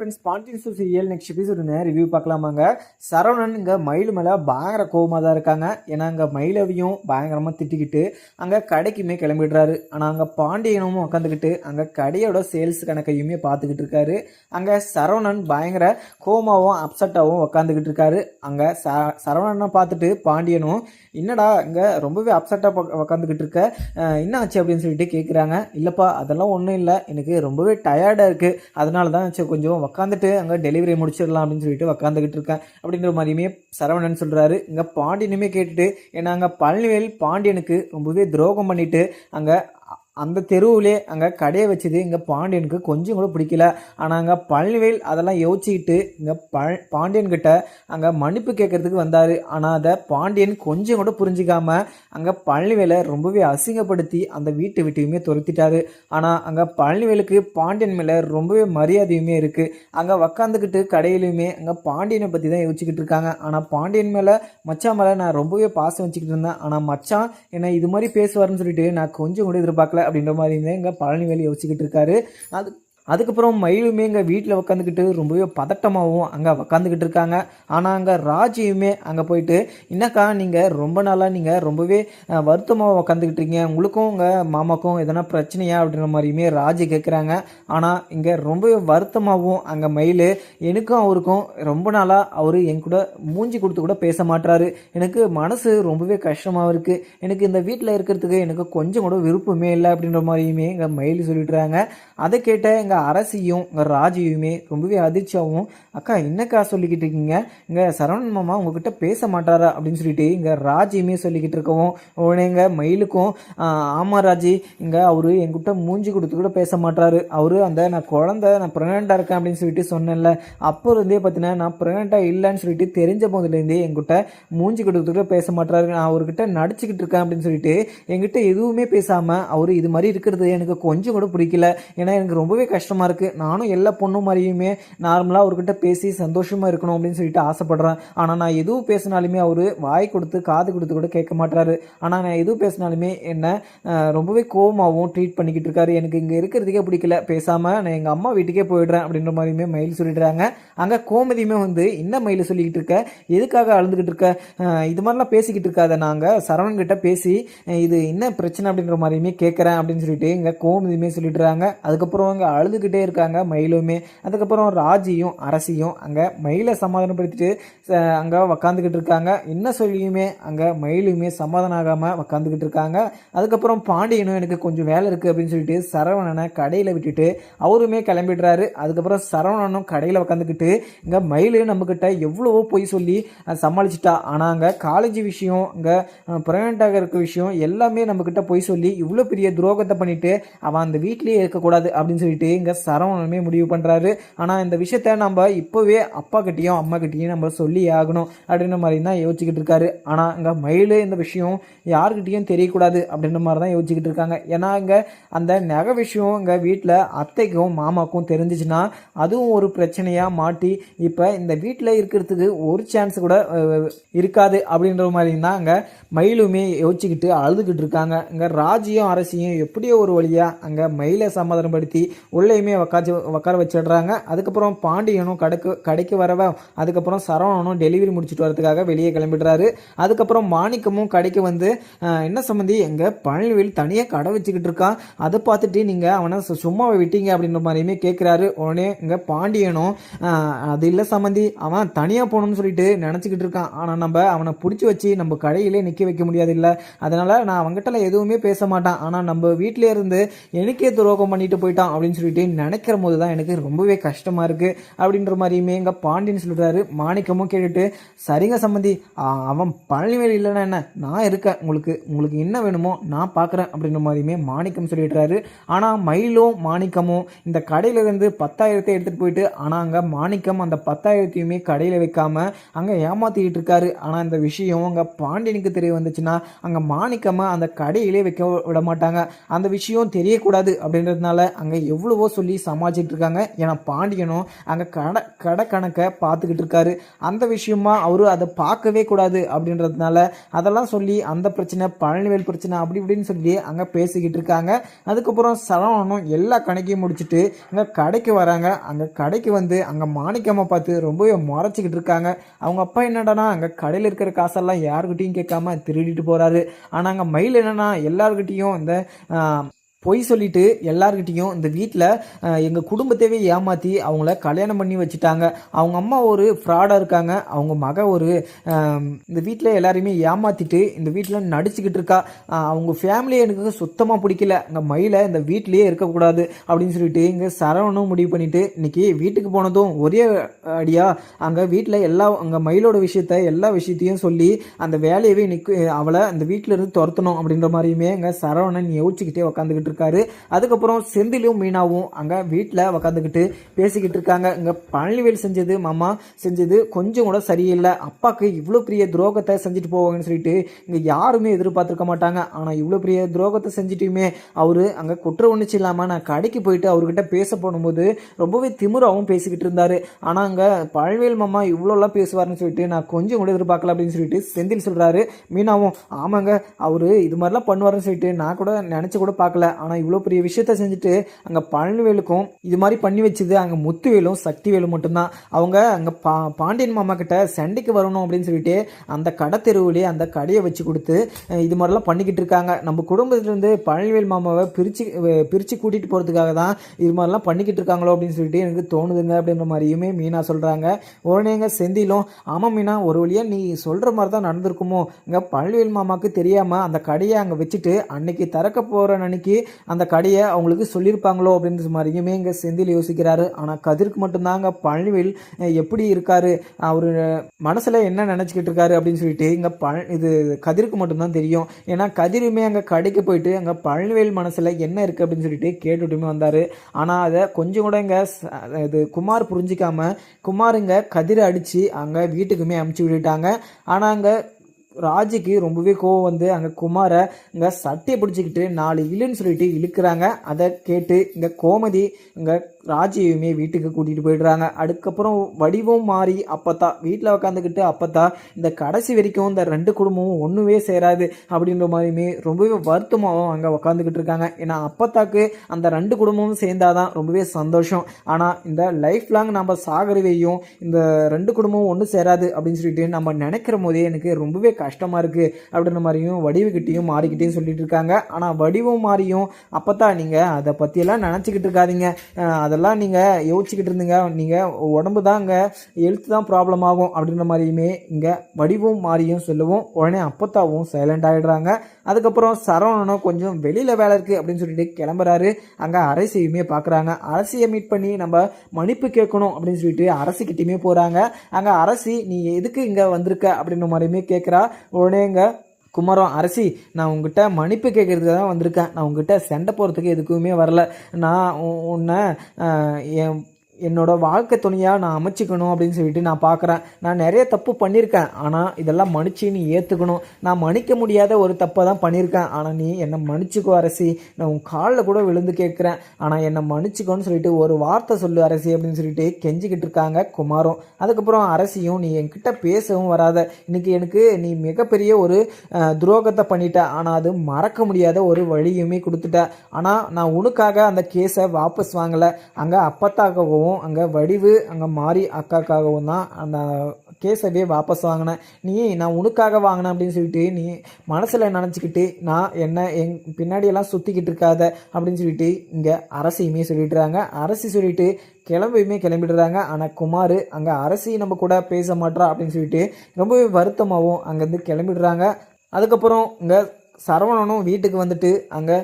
Friends Pandian சூ serial next எபிசோடுன்னு review பார்க்கலாமாங்க. சரவணன் இங்கே மயில் மேலே பயங்கர கோவமாக தான் இருக்காங்க. ஏன்னா அங்கே மயிலவையும் பயங்கரமாக திட்டிக்கிட்டு அங்கே கடைக்குமே கிளம்பிடுறாரு. ஆனால் அங்கே பாண்டியனும் உட்காந்துக்கிட்டு அங்கே கடையோட சேல்ஸ் கணக்கையுமே பார்த்துக்கிட்டு இருக்காரு. அங்கே சரவணன் பயங்கர கோமாவும் அப்செட்டாகவும் உட்காந்துக்கிட்டு இருக்காரு. அங்கே ச சரவணனை பார்த்துட்டு பாண்டியனும் என்னடா இங்கே ரொம்பவே அப்செட்டாக உட்காந்துக்கிட்டு இருக்க? என்ன ஆச்சு? அப்படின்னு சொல்லிட்டு கேட்குறாங்க இல்லைப்பா அதெல்லாம் ஒன்றும் இல்லை. எனக்கு ரொம்பவே டயர்டாக இருக்குது அதனால தான் கொஞ்சம் உக்காந்துட்டு அங்கே டெலிவரி முடிச்சிடலாம் அப்படின்னு சொல்லிட்டு உக்காந்துக்கிட்டு இருக்கேன். அப்படின்ற மாதிரியுமே சரவணன் சொல்கிறாரு இங்கே பாண்டியனுமே கேட்டுட்டு ஏன்னா அங்கே பழனிவேல் பாண்டியனுக்கு ரொம்பவே துரோகம் பண்ணிட்டு அங்கே அந்த தெருவிலே அங்கே கடையை வச்சது இங்கே பாண்டியனுக்கு கொஞ்சம் கூட பிடிக்கல. ஆனால் அங்கே பழனிவேல் அதெல்லாம் யோசிச்சுக்கிட்டு இங்கே பழ பாண்டியன்கிட்ட அங்கே மன்னிப்பு கேட்கறதுக்கு வந்தார். ஆனால் அதை பாண்டியன் கொஞ்சம் கூட புரிஞ்சிக்காம அங்கே பழனிவேலை ரொம்பவே அசிங்கப்படுத்தி அந்த வீட்டை விட்டையுமே துரத்திட்டாரு. ஆனால் அங்கே பழனிவேலுக்கு பாண்டியன் மேலே ரொம்பவே மரியாதையுமே இருக்குது அங்கே உக்காந்துக்கிட்டு கடையிலையுமே அங்கே பாண்டியனை பற்றி தான் யோசிச்சுக்கிட்டு இருக்காங்க. ஆனால் பாண்டியன் மேலே மச்சான் மேலே நான் ரொம்பவே பாசம் வச்சுக்கிட்டு இருந்தேன். ஆனால் மச்சான் என்னை இது மாதிரி பேசுவார்னு சொல்லிட்டு நான் கொஞ்சம் கூட எதிர்பார்க்கல. அப்படின்ற மாதிரி இருந்தேன். இங்கே பழனிவேலி யோசிச்சுக்கிட்டு இருக்காரு. அது அதுக்கப்புறம் மயிலுமே இங்கே வீட்டில் உட்காந்துக்கிட்டு ரொம்பவே பதட்டமாகவும் அங்கே உக்காந்துக்கிட்டு இருக்காங்க. ஆனால் அங்கே ராஜியுமே அங்கே போயிட்டு என்னக்கா நீங்கள் ரொம்ப நாளாக நீங்கள் ரொம்பவே வருத்தமாக உக்காந்துக்கிட்டு இருக்கீங்க. உங்களுக்கும் உங்கள் மாமாக்கும் எதனா பிரச்சனையா? அப்படின்ற மாதிரியுமே ராஜி கேட்குறாங்க ஆனால் இங்கே ரொம்பவே வருத்தமாகவும் அங்கே மயில் எனக்கும் அவருக்கும் ரொம்ப நாளாக அவர் என் கூட மூஞ்சி கொடுத்து கூட பேச மாட்டாரு எனக்கு மனசு ரொம்பவே கஷ்டமாக இருக்குது எனக்கு இந்த வீட்டில் இருக்கிறதுக்கு எனக்கு கொஞ்சம் கூட விருப்பமே இல்லை. அப்படின்ற மாதிரியுமே இங்கே மயில் சொல்லிடுறாங்க. அதை கேட்ட எங்கள் அரசியும் இங்கே ராஜியுமே ரொம்பவே அதிர்ச்சியாகவும் அக்கா என்னக்கா சொல்லிக்கிட்டு இருக்கீங்க? இங்கே சரவணன் மாமா உங்ககிட்ட பேச மாட்டாரா? அப்படின்னு சொல்லிட்டு இங்கே ராஜியுமே சொல்லிக்கிட்டு இருக்கவும் உடனே இங்கே மயிலுக்கும் ஆமாம் ராஜி இங்கே அவர் எங்கிட்ட மூஞ்சி கொடுத்து கூட பேச மாட்டாரு. அவர் அந்த நான் குழந்த நான் ப்ரெக்னெண்ட்டாக இருக்கேன் அப்படின்னு சொல்லிட்டு சொன்னேன்ல. அப்போ இருந்தே பார்த்தீங்கன்னா நான் ப்ரெக்னெண்ட்டாக இல்லைன்னு சொல்லிட்டு தெரிஞ்ச போதுலேருந்தே எங்கிட்ட மூஞ்சி கொடுத்து கூட பேச மாட்டாரு. நான் அவர்கிட்ட நடிச்சுக்கிட்டு இருக்கேன் அப்படின்னு சொல்லிட்டு எங்கிட்ட எதுவுமே பேசாமல் அவர் இது மாதிரி இருக்கிறது எனக்கு கொஞ்சம் கூட பிடிக்கல. ஏன்னா எனக்கு ரொம்பவே கஷ்டம் கஷ்டமாக இருக்குது நானும் எல்லா பொண்ணு மாதிரியுமே நார்மலாக அவர்கிட்ட பேசி சந்தோஷமாக இருக்கணும் அப்படின்னு சொல்லிட்டு ஆசைப்படுறேன். ஆனால் நான் எதுவும் பேசினாலுமே அவர் வாய் கொடுத்து காது கொடுத்து கூட கேட்க மாட்டாரு ஆனால் நான் எதுவும் பேசினாலுமே என்னை ரொம்பவே கோவமாகவும் ட்ரீட் பண்ணிக்கிட்டு இருக்காரு. எனக்கு இங்கே இருக்கிறதுக்கே பிடிக்கல. பேசாமல் நான் எங்கள் அம்மா வீட்டுக்கே போயிடுறேன் அப்படின்ற மாதிரியுமே மயில் சொல்லிடுறாங்க. அங்கே கோமதியுமே வந்து என்ன மயில் சொல்லிக்கிட்டு இருக்க? எதுக்காக அழுதுகிட்டு இருக்க? இது மாதிரிலாம் பேசிக்கிட்டு இருக்காத. நாங்கள் சரவணன் கிட்ட பேசி இது என்ன பிரச்சனை? அப்படின்ற மாதிரியுமே கேட்குறேன் அப்படின்னு சொல்லிட்டு இங்கே கோமதியுமே சொல்லிடுறாங்க. அதுக்கப்புறம் அங்கே அழுதுகிட்டே இருக்காங்க மயிலுமே. அதுக்கப்புறம் ராஜியும் அரசியும் அங்கே மயிலை சமாதானப்படுத்திட்டு அங்கே உக்காந்துக்கிட்டு இருக்காங்க. என்ன சொல்லியுமே அங்கே மயிலுமே சமாதானம் ஆகாமல் உக்காந்துக்கிட்டு இருக்காங்க. அதுக்கப்புறம் பாண்டியனும் எனக்கு கொஞ்சம் வேலை இருக்குது அப்படின்னு சொல்லிட்டு சரவணனை கடையில் விட்டுட்டு அவருமே கிளம்பிடுறாரு. அதுக்கப்புறம் சரவணனும் கடையில் உக்காந்துக்கிட்டு இங்கே மயில் நம்மக்கிட்ட எவ்வளவோ பொய் சொல்லி சமாளிச்சிட்டா. ஆனால் அங்கே காலேஜ் விஷயம் இங்கே ப்ரெக்னெண்ட்டாக இருக்க விஷயம் எல்லாமே நம்மக்கிட்ட பொய் சொல்லி இவ்வளோ பெரிய துரோகத்தை பண்ணிட்டு அவன் அந்த வீட்லேயே இருக்கக்கூடாது அப்படின்னு சொல்லிட்டு இங்கே சரவணனுமே முடிவு பண்ணுறாரு ஆனால் இந்த விஷயத்த நம்ம இப்போவே அப்பா கிட்டேயும் அம்மா கிட்டேயும் நம்ம சொல்லி ஆகணும் அப்படின்ற மாதிரி தான் யோசிச்சுக்கிட்டு இருக்காரு. ஆனால் இங்கே மயில் இந்த விஷயம் யாருக்கிட்டேயும் தெரியக்கூடாது அப்படின்ற மாதிரி தான் யோசிச்சுக்கிட்டு இருக்காங்க. ஏன்னா இங்கே அந்த நகை விஷயம் இங்கே வீட்டில் அத்தைக்கும் மாமாக்கும் தெரிஞ்சிச்சுன்னா அதுவும் ஒரு பிரச்சனையாக மாட்டி இப்போ இந்த வீட்டில் இருக்கிறதுக்கு ஒரு சான்ஸ் கூட இருக்காது அப்படின்ற மாதிரி தான் அங்கே மயிலுமே யோசிச்சுக்கிட்டு அழுதுகிட்டு இருக்காங்க. இங்கே ராஜியும் அரசியும் எப்படியோ ஒரு வழியாக அங்கே மயிலை சமாதானப்படுத்தி பிள்ளையுமே உக்காச்சி உட்கார வச்சிடுறாங்க. அதுக்கப்புறம் பாண்டியனும் கடைக்கு கடைக்கு வரவ அதுக்கப்புறம் சரவணனும் டெலிவரி முடிச்சுட்டு வரதுக்காக வெளியே கிளம்பிடுறாரு. அதுக்கப்புறம் மாணிக்கமும் கடைக்கு வந்து என்ன சம்மந்தி எங்கள் பழனிவேல் தனியாக கடை வச்சுக்கிட்டு இருக்கான். அதை பார்த்துட்டு நீங்கள் அவனை சு- சும்மாவை விட்டீங்க அப்படின்ற மாதிரியுமே கேட்குறாரு உடனே இங்கே பாண்டியனும் அது இல்லை சம்மந்தி அவன் தனியாக போகணும்னு சொல்லிட்டு நினச்சிக்கிட்டு இருக்கான். ஆனால் நம்ம அவனை பிடிச்சி வச்சு நம்ம கடையிலே நிற்க வைக்க முடியாது இல்லை அதனால் நான் அவங்ககிட்ட எதுவுமே பேச மாட்டான். ஆனால் நம்ம வீட்டிலே இருந்து எனக்கே துரோகம் பண்ணிட்டு போயிட்டான் அப்படின்னு சொல்லிட்டு நினைக்கிற போது தான் எனக்கு ரொம்பவே கஷ்டமாக இருக்குது அப்படின்ற மாதிரியுமே எங்கள் பாண்டியன் சொல்கிறாரு மாணிக்கமும் கேட்டுட்டு சரிங்க சம்மந்தி அவன் பழனிவேல் இல்லைன்னா என்ன? நான் இருக்கேன். உங்களுக்கு உங்களுக்கு என்ன வேணுமோ நான் பார்க்குறேன் அப்படின்ற மாதிரியுமே மாணிக்கம் சொல்லிடுறாரு. ஆனால் மயிலும் மாணிக்கமும் இந்த கடையிலேருந்து பத்தாயிரத்தை எடுத்துகிட்டு போயிட்டு ஆனால் அங்கே மாணிக்கம் அந்த பத்தாயிரத்தையுமே கடையில் வைக்காம அங்கே ஏமாத்திக்கிட்டு இருக்காரு. ஆனால் இந்த விஷயம் அங்கே பாண்டியனுக்கு தெரிய வந்துச்சுன்னா அங்கே மாணிக்கமாக அந்த கடையிலே வைக்க விட மாட்டாங்க. அந்த விஷயம் தெரியக்கூடாது அப்படின்றதுனால அங்கே எவ்வளவோ சொல்லி சமாளிச்சிட்டு இருக்காங்க ஏன்னா பாண்டியனும் அங்கே கடை கடை கணக்கை பார்த்துக்கிட்டு இருக்காரு அந்த விஷயமா அவரு அதை பார்க்கவே கூடாது அப்படின்றதுனால அதெல்லாம் சொல்லி அந்த பிரச்சனை பழனிவேல் பிரச்சனை அப்படி இப்படின்னு சொல்லி அங்கே பேசிக்கிட்டு இருக்காங்க அதுக்கப்புறம் சரவணனும் எல்லா கணக்கையும் முடிச்சுட்டு அங்கே கடைக்கு வராங்க. அங்கே கடைக்கு வந்து அங்கே மாணிக்கம்மா பார்த்து ரொம்பவே முறைச்சிக்கிட்டு இருக்காங்க அவங்க அப்பா என்னடானா அங்கே கடையில் இருக்கிற காசெல்லாம் யாருக்கிட்டையும் கேட்காம திருடிட்டு போகிறாரு ஆனால் அங்கே மயில் என்னன்னா எல்லாருக்கிட்டேயும் இந்த பொய் சொல்லிட்டு எல்லார்கிட்டேயும் இந்த வீட்டில் எங்கள் குடும்பத்தையே ஏமாற்றி அவங்கள கல்யாணம் பண்ணி வச்சுட்டாங்க. அவங்க அம்மா ஒரு ஃப்ராடாக இருக்காங்க. அவங்க மக ஒரு இந்த வீட்டில் எல்லாரையுமே ஏமாற்றிட்டு இந்த வீட்டில் நடிச்சுக்கிட்டு இருக்கா. அவங்க ஃபேமிலியை எனக்கு சுத்தமாக பிடிக்கல. அங்கே மயிலை இந்த வீட்டிலேயே இருக்கக்கூடாது அப்படின்னு சொல்லிட்டு இங்கே சரவணும் முடிவு பண்ணிவிட்டு இன்னைக்கு வீட்டுக்கு போனதும் ஒரே அடியாக அங்கே வீட்டில் எல்லா அங்கே மயிலோட விஷயத்த எல்லா விஷயத்தையும் சொல்லி அந்த வேலையவே இன்னைக்கு அவளை அந்த வீட்டில் இருந்து துரத்தணும் அப்படின்ற மாதிரியுமே அங்கே சரவணன் யோசிச்சுக்கிட்டே உக்காந்துக்கிட்டு இருக்காரு. அதுக்கப்புறம் செந்திலும் மீனாவும் அங்கே வீட்டில் உக்காந்துக்கிட்டு பேசிக்கிட்டு இருக்காங்க. இங்கே பழனிவேல் செஞ்சது மாமா செஞ்சது கொஞ்சம் கூட சரியில்லை. அப்பாவுக்கு இவ்வளோ பெரிய துரோகத்தை செஞ்சுட்டு போவாங்கன்னு சொல்லிட்டு இங்கே யாருமே எதிர்பார்த்துருக்க மாட்டாங்க. ஆனால் இவ்வளோ பெரிய துரோகத்தை செஞ்சுட்டுமே. அவர் அங்கே குற்ற உணர்ச்சி இல்லாமல் நான் கடைக்கு போயிட்டு அவர்கிட்ட பேச போகும்போது ரொம்பவே திமுறாவும் பேசிக்கிட்டு இருந்தார். ஆனால் அங்கே பழனிவேல் மாமா இவ்வளோலாம் பேசுவார்னு சொல்லிட்டு நான் கொஞ்சம் கூட எதிர்பார்க்கல அப்படின்னு சொல்லிட்டு செந்தில் சொல்கிறாரு மீனாவும் ஆமாங்க அவர் இது மாதிரிலாம் பண்ணுவாருன்னு சொல்லிட்டு நான் கூட நினச்சி கூட பார்க்கல. ஆனால் இவ்வளோ பெரிய விஷயத்த செஞ்சுட்டு அங்கே பழனிவேலுக்கும் இது மாதிரி பண்ணி வச்சது அங்கே முத்துவேலும் சக்திவேலும் மட்டும்தான். அவங்க அங்கே பா பாண்டியன் மாமா கிட்ட சண்டைக்கு வரணும் அப்படின்னு சொல்லிட்டு அந்த கடை தெருவுலேயே அந்த கடையை வச்சு கொடுத்து இது மாதிரிலாம் பண்ணிக்கிட்டு இருக்காங்க. நம்ம குடும்பத்திலேருந்து பழனிவேல் மாமாவை பிரித்து பிரித்து கூட்டிகிட்டு போகிறதுக்காக தான் இது மாதிரிலாம் பண்ணிக்கிட்டு இருக்காங்களோ அப்படின்னு சொல்லிட்டு எனக்கு தோணுதுங்க அப்படின்ற மாதிரியுமே மீனா சொல்கிறாங்க உடனேங்க செந்திலும் ஆமாம் மீனா ஒரு வழியாக நீ சொல்கிற மாதிரி தான் நடந்திருக்குமோ இங்கே பழனிவேல் மாமாவுக்கு தெரியாமல் அந்த கடையை அங்கே வச்சுட்டு அன்னைக்கு திறக்க போகிற அன்னைக்கு அந்த கடையை அவங்களுக்கு சொல்லியிருப்பாங்களோ அப்படின்ற மாதிரியுமே இங்கே செந்தில் யோசிக்கிறாரு. ஆனால் கதிருக்கு மட்டும்தாங்க பழனிவேல் எப்படி இருக்காரு? அவர் மனசில் என்ன நினச்சிக்கிட்டு இருக்காரு அப்படின்னு சொல்லிட்டு இங்கே பழ இது கதிருக்கு மட்டும்தான் தெரியும். ஏன்னா கதிருமே அங்கே கடைக்கு போயிட்டு அங்கே பழனிவேல் மனசில் என்ன இருக்குது அப்படின்னு சொல்லிட்டு கேட்டுட்டுமே வந்தார். ஆனால் அதை கொஞ்சம் கூட இங்கே இது குமார் புரிஞ்சிக்காமல் குமாருங்க கதிரை அடித்து அங்கே வீட்டுக்குமே அமுச்சு விட்டுட்டாங்க. ஆனால் அங்கே ராஜுக்கு ரொம்பவே கோவம் வந்து அங்கே குமாரை இங்கே சட்டையை பிடிச்சிக்கிட்டு நாலு இல்லைன்னு சொல்லிட்டு இழுக்கிறாங்க. அதை கேட்டு இங்கே கோமதி இங்கே ராஜியுமே வீட்டுக்கு கூட்டிகிட்டு போயிடுறாங்க. அதுக்கப்புறம் வடிவம் மாறி அப்பத்தா வீட்டில் உக்காந்துக்கிட்டு அப்பத்தா இந்த கடைசி வரைக்கும் இந்த ரெண்டு குடும்பமும் ஒன்றுவே சேராது அப்படின்ற மாதிரியுமே ரொம்பவே வருத்தமாகவும் அங்கே உக்காந்துக்கிட்டு இருக்காங்க. ஏன்னா அப்பத்தாக்கு அந்த ரெண்டு குடும்பமும் சேர்ந்தாதான் ரொம்பவே சந்தோஷம். ஆனால் இந்த லைஃப் லாங் நம்ம சாகரவையும் இந்த ரெண்டு குடும்பமும் ஒன்றும் சேராது அப்படின்னு சொல்லிட்டு நம்ம நினைக்கிற போதே எனக்கு ரொம்பவே கஷ்டமாக இருக்குது அப்படின்ற மாதிரியும் வடிவுக்கிட்டையும் மாறிக்கிட்டையும் சொல்லிட்டு இருக்காங்க. ஆனால் வடிவம் மாறியும். அப்போ தான் நீங்கள் அதை பற்றியெல்லாம் நினச்சிக்கிட்டு இருக்காதீங்க. அதெல்லாம் நீங்கள் யோசிச்சுக்கிட்டு இருந்தீங்க. நீங்கள் உடம்பு தான் இங்கே ஹெல்த் தான் ப்ராப்ளம் ஆகும் அப்படின்ற மாதிரியுமே இங்கே வடிவும் மாறியும் சொல்லவும். உடனே அப்பத்தாவும் சைலண்ட் ஆகிடுறாங்க அதுக்கப்புறம் சரவணனும் கொஞ்சம் வெளியில் வேலை இருக்குது அப்படின்னு சொல்லிட்டு கிளம்புறாரு. அங்கே அரசியுமே பார்க்குறாங்க அரசியை மீட் பண்ணி நம்ம மன்னிப்பு கேட்கணும் அப்படின்னு சொல்லிட்டு அரசிக்கிட்டையுமே போகிறாங்க அங்கே அரசி நீ எதுக்கு இங்கே வந்திருக்க? அப்படின்ற மாதிரியுமே கேட்குறா உடனே இங்கே குமரம் அரசி நான் உங்ககிட்ட மன்னிப்பு கேட்கறதுக்கு தான் வந்திருக்கேன். நான் உங்ககிட்ட சண்டை போகிறதுக்கு எதுக்குமே வரல. நான் உன்னை என் என்னோட வாழ்க்கை துணையாக நான் அமைச்சிக்கணும் அப்படின்னு சொல்லிட்டு நான் பார்க்குறேன். நான் நிறைய தப்பு பண்ணியிருக்கேன். ஆனால் இதெல்லாம் மன்னிச்சு நீ ஏற்றுக்கணும் நான் மன்னிக்க முடியாத ஒரு தப்பை தான் பண்ணியிருக்கேன். ஆனால் நீ என்னை மன்னிச்சுக்கோ அரசி. நான் உன் காலில் கூட விழுந்து கேட்குறேன். ஆனால் என்னை மன்னிச்சுக்கோன்னு சொல்லிட்டு ஒரு வார்த்தை சொல்லு அரசி அப்படின்னு சொல்லிட்டு கெஞ்சிக்கிட்டு இருக்காங்க குமாரும். அதுக்கப்புறம் அரசியும் நீ என்கிட்ட பேசவும் வராத. இன்னைக்கு எனக்கு நீ மிகப்பெரிய ஒரு துரோகத்தை பண்ணிட்ட. ஆனால் அது மறக்க முடியாத ஒரு வழியுமே கொடுத்துட்ட. ஆனால் நான் உனக்காக அந்த கேஸை வாபஸ் வாங்கலை. அங்கே அப்பத்தாகவும் அங்கே வடிவு அங்கே மாறி அக்காக்காகவும் தான் அந்த கேஸவே வாபஸ் வாங்கினேன். நீ நான் உனக்காக வாங்கினேன் அப்படின்னு சொல்லிட்டு நீ மனசில் நினச்சிக்கிட்டு நான் என்ன எங் பின்னாடியெல்லாம் சுற்றிக்கிட்டு இருக்காத அப்படின்னு சொல்லிட்டு இங்கே அரசியுமே சொல்லிடுறாங்க. அரசி சொல்லிட்டு கிளம்பியுமே கிளம்பிடுறாங்க. ஆனால் குமார் அங்கே அரசி நம்ம கூட பேச மாட்றா அப்படின்னு சொல்லிட்டு ரொம்பவே வருத்தமாகவும் அங்கேருந்து கிளம்பிடுறாங்க. அதுக்கப்புறம் இங்கே சரவணனும் வீட்டுக்கு வந்துட்டு அங்கே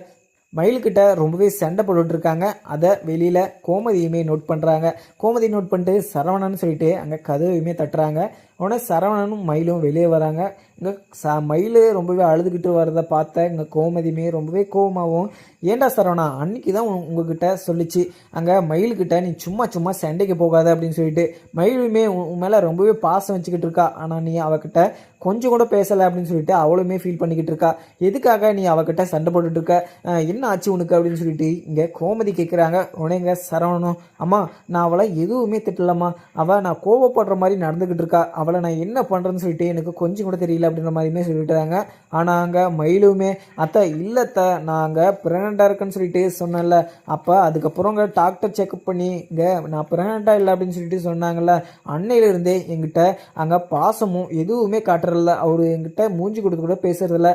மயில்கிட்ட ரொம்பவே சண்டை போட்டுட்டுருக்காங்க அதை வெளியில் கோமதியுமே நோட் பண்ணுறாங்க கோமதி நோட் பண்ணிட்டு சரவணன் சொல்லிட்டு அங்கே கதவையுமே தட்டுறாங்க. உடனே சரவணனும் மயிலும் வெளியே வராங்க. இங்கே ச மயில் ரொம்பவே அழுதுகிட்டு வரதை பார்த்த இங்கே கோமதியுமே ரொம்பவே கோவமாகவும் ஏன்டா சரவணா அன்னைக்கு தான் உ- உங்ககிட்ட சொல்லிச்சு. அங்கே மயில்கிட்ட நீ சும்மா சும்மா சண்டைக்கு போகாத அப்படின்னு சொல்லிட்டு மயிலுமே உன் மேலே ரொம்பவே பாசம் வச்சுக்கிட்டு இருக்கா. ஆனால் நீ அவகிட்ட கொஞ்சம் கூட பேசலை அப்படின்னு சொல்லிட்டு அவளுமே ஃபீல் பண்ணிக்கிட்டு இருக்கா. எதுக்காக நீ அவகிட்ட சண்டை போட்டுட்டு இருக்க? என்ன ஆச்சு உனக்கு? அப்படின்னு சொல்லிட்டு இங்கே கோமதி கேட்குறாங்க உடனே இங்கே சரவணனும் அம்மா நான் அவளை எதுவுமே திட்டலம்மா. அவள் நான் கோவப்படுற மாதிரி நடந்துக்கிட்டு இருக்கா. அவளை நான் என்ன பண்ணுறேன்னு சொல்லிட்டு எனக்கு கொஞ்சம் கூட தெரியல அப்படின்ற மாதிரியுமே சொல்லிட்டாங்க. ஆனால் அங்கே மயிலுமே அத்தை இல்லத்த நான் அங்கே ப்ரெக்னெண்ட்டாக இருக்கேன்னு சொல்லிட்டு சொன்னேன்ல. அப்போ அதுக்கப்புறம் அங்கே டாக்டர் செக்அப் பண்ணி இங்கே நான் ப்ரெக்னெண்ட்டாக இல்லை அப்படின்னு சொல்லிட்டு சொன்னாங்கல்ல. அன்னையிலிருந்தே எங்கிட்ட அங்கே பாசமும் எதுவுமே காட்டுறதில்ல. அவர் எங்கிட்ட மூஞ்சி கொடுத்து கூட பேசுறதில்ல.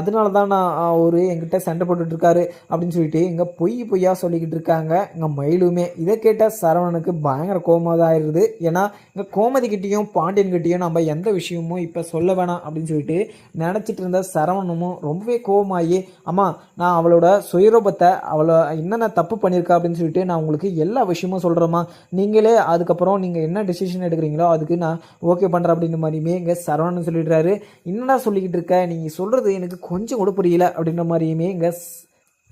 அதனால தான் நான் அவர் எங்கிட்ட சண்டை போட்டுட்ருக்காரு அப்படின்னு சொல்லிட்டு இங்கே பொய் பொய்யா சொல்லிக்கிட்டு இருக்காங்க. இங்கே மயிலுமே. இதை கேட்ட சரவணனுக்கு பயங்கர கோபமாக தான் ஆயிடுது. ஏன்னா இங்கே கோமதிக்கிட்டேயும் கிட்டேயும் நம்ம எந்த விஷயமும் இப்போ சொல்ல வேணாம் அப்படின்னு சொல்லிட்டு நினச்சிட்டு இருந்த சரவணமும் ரொம்பவே கோபமாகி அம்மா நான் அவளோட சுயரூபத்தை அவளை என்னென்ன தப்பு பண்ணியிருக்கா? அப்படின்னு சொல்லிட்டு நான் உங்களுக்கு எல்லா விஷயமும் சொல்கிறேம்மா நீங்களே அதுக்கப்புறம் நீங்கள் என்ன டெசிஷன் எடுக்கிறீங்களோ அதுக்கு நான் ஓகே பண்ணுறேன் அப்படின்ற மாதிரியுமே இங்கே சரவணன் சொல்லிடுறாரு. என்னடா சொல்லிக்கிட்டு இருக்க? நீங்கள் சொல்கிறது எனக்கு கொஞ்சம் கூட புரியல அப்படின்ற மாதிரியுமே இங்கே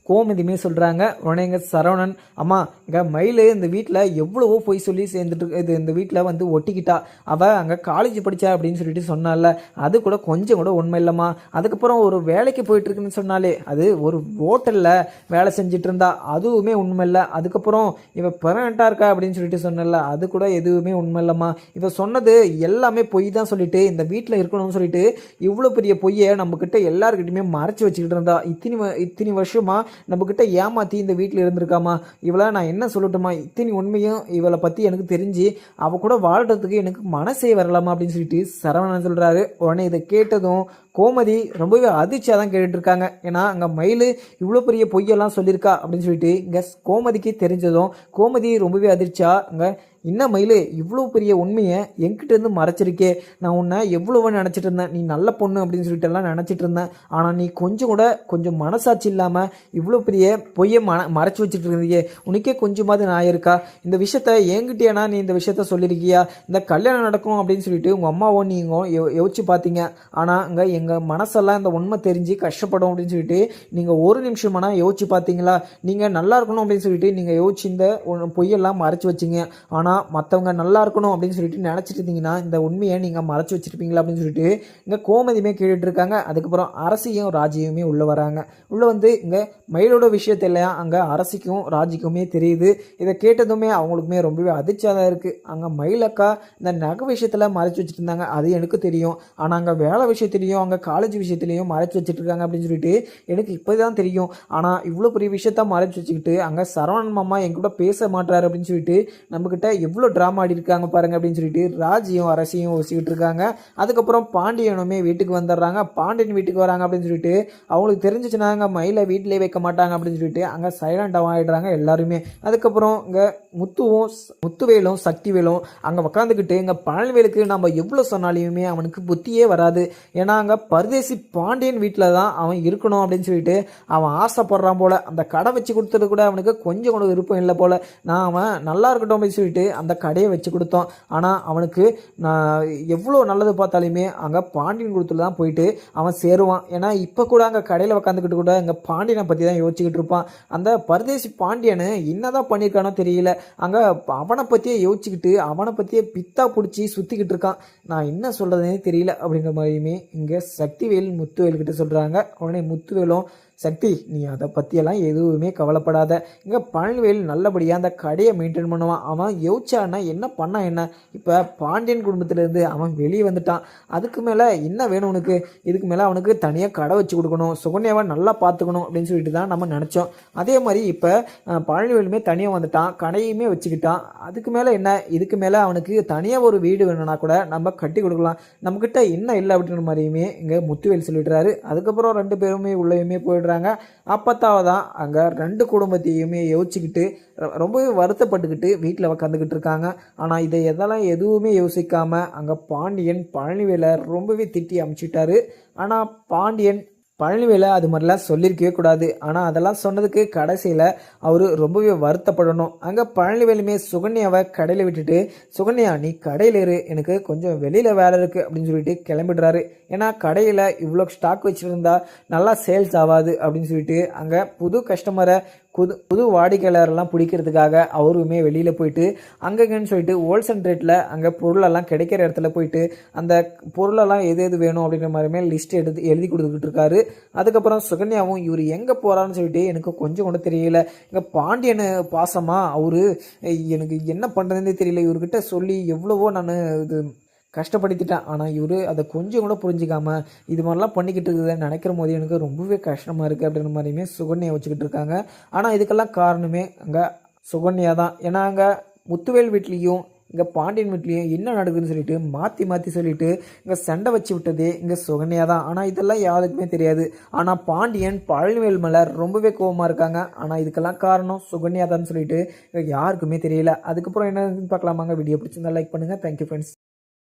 கோமதியுமே சொல்கிறாங்க உடனே எங்கள் சரவணன் அம்மா இங்கே மயில் இந்த வீட்டில் எவ்வளவோ போய் சொல்லி சேர்ந்துட்டு இது இந்த வீட்டில் வந்து ஒட்டிக்கிட்டா. அவள் அங்கே காலேஜ் படித்தா அப்படின்னு சொல்லிட்டு சொன்னால. அது கூட கொஞ்சம் கூட உண்மை இல்லைம்மா. அதுக்கப்புறம் ஒரு வேலைக்கு போயிட்டுருக்குன்னு சொன்னாலே அது ஒரு ஹோட்டலில் வேலை செஞ்சுட்டு இருந்தா அதுவுமே உண்மை இல்லை. அதுக்கப்புறம் இவ பெர்மனண்ட்டாக இருக்கா அப்படின்னு சொல்லிட்டு சொன்னல அது கூட எதுவுமே உண்மை இல்லைம்மா. இவள் சொன்னது எல்லாமே பொய் தான் சொல்லிட்டு இந்த வீட்டில் இருக்கணும்னு சொல்லிட்டு இவ்வளோ பெரிய பொய்யை நம்மக்கிட்ட எல்லாருக்கிட்டையுமே மறைச்சி வச்சுக்கிட்டு இருந்தா. இத்தினி வ- இத்தனி நம்மக்கிட்ட ஏமாற்றி இந்த வீட்டில் இருந்திருக்காமா? இவளை நான் என்ன சொல்லட்டுமா? இத்தனி உண்மையும் இவளை பற்றி எனக்கு தெரிஞ்சு அவ கூட வாழ்கிறதுக்கு எனக்கு மனசே வரலாமா அப்படின்னு சொல்லிட்டு சரவணன் சொல்கிறாரு உடனே இதை கேட்டதும் கோமதி ரொம்பவே அதிர்ச்சியாக தான் கேட்டுட்ருக்காங்க. ஏன்னா அங்கே மயில் இவ்வளோ பெரிய பொய்யெல்லாம் சொல்லியிருக்கா அப்படின்னு சொல்லிட்டு இங்கே கோமதிக்கு தெரிஞ்சதும் கோமதி ரொம்பவே அதிர்ச்சியாக அங்கே என்ன மயிலு இவ்வளோ பெரிய உண்மையை என்கிட்டேருந்து மறைச்சிருக்கே. நான் உன்னை எவ்வளவோ நினச்சிட்டு இருந்தேன். நீ நல்ல பொண்ணு அப்படின்னு சொல்லிட்டு எல்லாம் நினச்சிட்டு இருந்தேன். ஆனால் நீ கொஞ்சம் கூட கொஞ்சம் மனசாட்சி இல்லாமல் இவ்வளோ பெரிய பொய்யை மன மறைச்சி வச்சுட்டு இருந்தீங்க உனக்கே கொஞ்சமாவது நான் இருக்கா? இந்த விஷயத்த என்கிட்டேனா நீ இந்த விஷயத்த சொல்லியிருக்கியா இந்த கல்யாணம் நடக்கும் அப்படின்னு சொல்லிட்டு உங்கள் அம்மாவோ நீங்கள் யோசிச்சு பார்த்தீங்க ஆனால் அங்கே எங்கள் மனசெல்லாம் இந்த உண்மை தெரிஞ்சு கஷ்டப்படும் அப்படின்னு சொல்லிட்டு நீங்கள் ஒரு நிமிஷமானா யோசிச்சு பார்த்தீங்களா நீங்கள் நல்லா இருக்கணும் அப்படின்னு சொல்லிட்டு நீங்கள் யோசிச்சு இந்த பொய்யெல்லாம் மறைச்சி வச்சிங்க. ஆனால் மற்றவங்க நல்லா இருக்கணும் அப்படின்னு சொல்லிட்டு நினச்சிட்டு இருந்தீங்கன்னா இந்த உண்மையை நீங்கள் மறைச்சி வச்சிருப்பீங்களா அப்படின்னு சொல்லிட்டு இங்கே கோமதியுமே கேட்டுட்ருக்காங்க அதுக்கப்புறம் அரசியும் ராஜியுமே உள்ளே வராங்க. உள்ளே வந்து இங்கே மயிலோட விஷயத்தெல்லாம் அங்கே அரசிக்கும் ராஜிக்குமே தெரியுது. இதை கேட்டதுமே அவங்களுக்குமே ரொம்பவே அதிர்ச்சியாக தான் இருக்குது அங்கே மயிலக்கா இந்த நகை விஷயத்தில் மறைச்சி வச்சுட்டு இருந்தாங்க. அது எனக்கு தெரியும். ஆனால் அங்கே வேலை விஷயத்துலையும் அங்கே காலேஜ் விஷயத்துலையும் மறைச்சி வச்சுட்ருக்காங்க அப்படின்னு சொல்லிட்டு எனக்கு இப்போ தான் தெரியும். ஆனால் இவ்வளோ பெரிய விஷயத்த மறைச்சி வச்சுக்கிட்டு அங்கே சரவணன் மாமா என் கூட பேச மாட்டார் அப்படின்னு சொல்லிட்டு நம்மக்கிட்ட எவ்வளோ ட்ராமா ஆடி இருக்காங்க பாருங்க அப்படின்னு சொல்லிட்டு ராஜியும் அரசியும் யோசிச்சுக்கிட்டு இருக்காங்க. அதுக்கப்புறம் பாண்டியனுமே வீட்டுக்கு வந்துடுறாங்க. பாண்டியன் வீட்டுக்கு வராங்க அப்படின்னு சொல்லிட்டு அவங்களுக்கு தெரிஞ்சிச்சுன்னா அங்கே மயிலை வீட்டிலே வைக்க மாட்டாங்க அப்படின்னு சொல்லிட்டு அங்கே சைலண்டாக ஆகிடுறாங்க எல்லாருமே. அதுக்கப்புறம் இங்கே முத்துவும் முத்துவேலும் சக்திவேலும் அங்கே உக்காந்துக்கிட்டு இங்கே பழனிவேலுக்கு நம்ம எவ்வளோ சொன்னாலையுமே அவனுக்கு புத்தியே வராது. ஏன்னா அங்கே பரதேசி பாண்டியன் வீட்டில் தான் அவன் இருக்கணும் அப்படின்னு சொல்லிட்டு அவன் ஆசைப்படுறான் போல். அந்த கடை வச்சு கொடுத்தது கூட அவனுக்கு கொஞ்சம் கூட விருப்பம் இல்லை போல். நான் அவன் நல்லா இருக்கட்டும் அப்படின்னு சொல்லிட்டு அந்த கடையை வச்சு கொடுத்தோம். ஆனால் அவனுக்கு நான் எவ்வளோ நல்லது பார்த்தாலுமே அங்கே பாண்டியன் குளத்தில் தான் போயிட்டு அவன் சேருவான். ஏன்னா இப்போ கூட அங்கே கடையில் உக்காந்துக்கிட்டு கூட அங்கே பாண்டியனை பற்றி தான் யோசிச்சுக்கிட்டு இருப்பான். அந்த பரதேசி பாண்டியனு என்னதான் பண்ணியிருக்கானோ தெரியல. அங்கே அவனை பற்றியே யோசிச்சுக்கிட்டு அவனை பற்றியே பித்தா பிடிச்சி சுற்றிக்கிட்டு இருக்கான். நான் என்ன சொல்கிறதுனே தெரியல அப்படின்ற மாதிரியுமே இங்கே சக்திவேல் முத்துவேல்கிட்ட சொல்கிறாங்க உடனே முத்துவேலும் சக்தி நீ அதை பற்றியெல்லாம் எதுவுமே கவலைப்படாத. இங்கே பழனிவேல் நல்லபடியாக அந்த கடையை மெயின்டைன் பண்ணுவான். அவன் யோசிச்சான்னா என்ன பண்ணா என்ன? இப்போ பாண்டியன் குடும்பத்திலேருந்து அவன் வெளியே வந்துட்டான். அதுக்கு மேலே என்ன வேணும் உனக்கு? இதுக்கு மேலே அவனுக்கு தனியாக கடை வச்சு கொடுக்கணும். சுகன்யாவை நல்லா பார்த்துக்கணும் அப்படின்னு சொல்லிட்டு தான் நம்ம நினச்சோம். அதே மாதிரி இப்போ பழனிவேலுமே தனியாக வந்துட்டான். கடையுமே வச்சுக்கிட்டான். அதுக்கு மேலே என்ன? இதுக்கு மேலே அவனுக்கு தனியாக ஒரு வீடு வேணும்னா கூட நம்ம கட்டி கொடுக்கலாம். நம்மக்கிட்ட என்ன இல்லை அப்படின்ற மாதிரியுமே இங்கே முத்துவேல் சொல்லிடுறாரு. அதுக்கப்புறம் ரெண்டு பேருமே உள்ளேயுமே போயிடுறாங்க. அப்பத்தாவதான் அங்கே ரெண்டு குடும்பத்தையுமே யோசிச்சுக்கிட்டு ரொம்பவே வருத்தப்பட்டுக்கிட்டு வீட்டில் உக்காந்துக்கிட்டு இருக்காங்க. ஆனால் இதை எதெல்லாம் எதுவுமே யோசிக்காமல் அங்கே பாண்டியன் பழனிவேலை ரொம்பவே திட்டி அமுச்சிட்டாரு. ஆனால் பாண்டியன் பழனிவேலை அது மாதிரிலாம் சொல்லியிருக்கவே கூடாது. ஆனால் அதெல்லாம் சொன்னதுக்கு கடைசியில் அவர் ரொம்பவே வருத்தப்படணும். அங்கே பழனிவேலுமே சுகன்யாவை கடையில் விட்டுட்டு சுகன்யா நீ கடையில் இரு. எனக்கு கொஞ்சம் வெளியில் வேலை இருக்குது அப்படின்னு சொல்லிட்டு கிளம்பிடுறாரு. ஏன்னா கடையில் இவ்வளோ ஸ்டாக் வச்சுருந்தா நல்லா சேல்ஸ் ஆகாது அப்படின்னு சொல்லிட்டு அங்கே புது கஸ்டமரை புது புது வாடிக்கையாளரெல்லாம் பிடிக்கிறதுக்காக அவருமே வெளியில் போயிட்டு அங்கங்கன்னு சொல்லிட்டு ஹோல்சேல் ரேட்டில் அங்கே பொருளெல்லாம் கிடைக்கிற இடத்துல போயிட்டு அந்த பொருளெல்லாம் எது எது வேணும் அப்படிங்கிற மாதிரிமே லிஸ்ட் எடுத்து எழுதி கொடுத்துக்கிட்டு இருக்காரு. அதுக்கப்புறம் சுகன்யாவும் இவர் எங்கே போகிறான்னு சொல்லிட்டு எனக்கு கொஞ்சம் கூட தெரியல. இங்கே பாண்டியன் பாசமாக அவர் எனக்கு என்ன பண்ணுறதுனே தெரியல. இவர்கிட்ட சொல்லி எவ்வளவோ நான் இது கஷ்டப்படுத்திட்டேன். ஆனால் இவர் அதை கொஞ்சம் கூட புரிஞ்சிக்காமல் இது மாதிரிலாம் பண்ணிக்கிட்டு இருக்குதுன்னு நினைக்கிற போது எனக்கு ரொம்பவே கஷ்டமாக இருக்குது அப்படின்ற மாதிரியுமே சுகன்யா வச்சுக்கிட்டு இருக்காங்க. ஆனால் இதுக்கெல்லாம் காரணமே அங்கே சுகன்யா தான். ஏன்னா அங்கே முத்துவேல் வீட்லேயும் இங்கே பாண்டியன் வீட்லேயும் என்ன நடக்குதுன்னு சொல்லிட்டு மாற்றி மாற்றி சொல்லிட்டு இங்கே சண்டை வச்சு விட்டதே இங்கே சுகன்யா தான். ஆனால் இதெல்லாம் யாருக்குமே தெரியாது. ஆனால் பாண்டியன் பழனிவேல் மேலே ரொம்பவே கோவமாக இருக்காங்க. ஆனால் இதுக்கெல்லாம் காரணம் சுகன்யா தான் சொல்லிட்டு இங்கே யாருக்குமே தெரியல. அதுக்கப்புறம் என்னன்னு பார்க்கலாமாங்க. வீடியோ பிடிச்சிருந்தா லைக் பண்ணுங்கள் தேங்க்யூ ஃப்ரெண்ட்ஸ்